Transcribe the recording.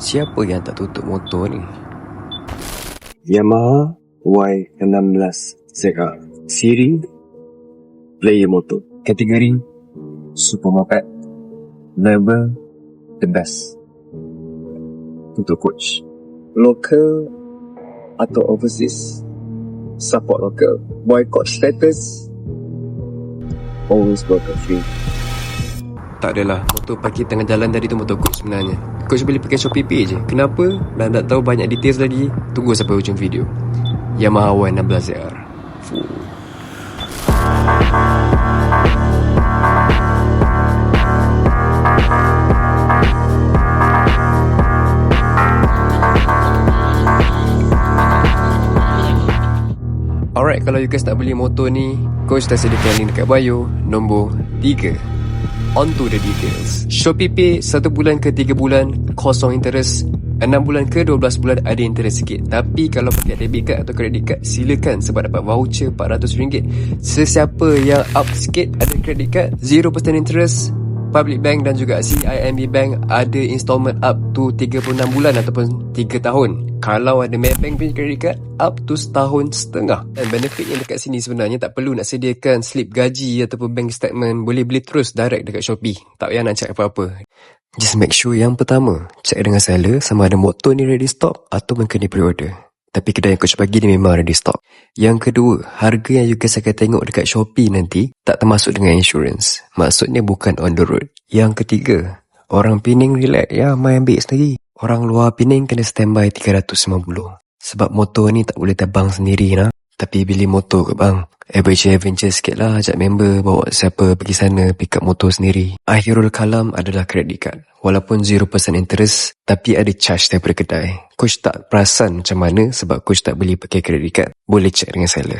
Siapa yang tak tutup motor ni? Yamaha Y16 ZR Siri Player motor. Kategori Super Moped Level The best. Untuk coach. Local Atau overseas? Support local. Boycott status? Always broker free. Tak adalah. Motor parkir tengah jalan tadi tu motor coach sebenarnya Coach boleh pakai Shopee Pay je. Kenapa? Dan tak tahu banyak details lagi. Tunggu sampai hujung video. Yamaha Y16ZR Fuh. Alright, kalau you guys nak beli motor ni Coach dah sediakan link dekat bio. Nombor 3 On to the details. Shopee Pay 1 bulan ke 3 bulan Kosong interest. 6 bulan ke 12 bulan ada interest sikit. Tapi kalau pakai debit card atau credit card Silakan sebab dapat voucher RM400 Sesiapa yang up sikit ada credit card 0% interest Public Bank dan juga CIMB Bank ada installment up to 36 bulan ataupun 3 tahun. Kalau ada Maybank punya credit card, up to setahun setengah. Dan benefit yang dekat sini sebenarnya tak perlu nak sediakan slip gaji ataupun bank statement. Boleh beli terus direct dekat Shopee. Tak payah nak check apa-apa. Just make sure yang pertama, check dengan seller sama ada motor ni ready stock atau mungkin di pre-order. Tapi kedai yang coach bagi ni memang ready stock. Yang kedua, harga yang you guys akan tengok dekat Shopee nanti tak termasuk dengan insurance. Maksudnya bukan on the road. Yang ketiga, orang Pening relax ya, main ambil sendiri. Orang luar Pening kena standby 350. Sebab motor ni tak boleh terbang sendiri lah. Tapi beli motor ke bang? Adventure adventure sikit lah Ajak member Bawa siapa pergi sana Pick up motor sendiri. Akhirul Kalam adalah credit card. Walaupun 0% interest Tapi ada charge daripada kedai. Coach tak perasan macam mana Sebab coach tak beli pakai credit card. Boleh check dengan seller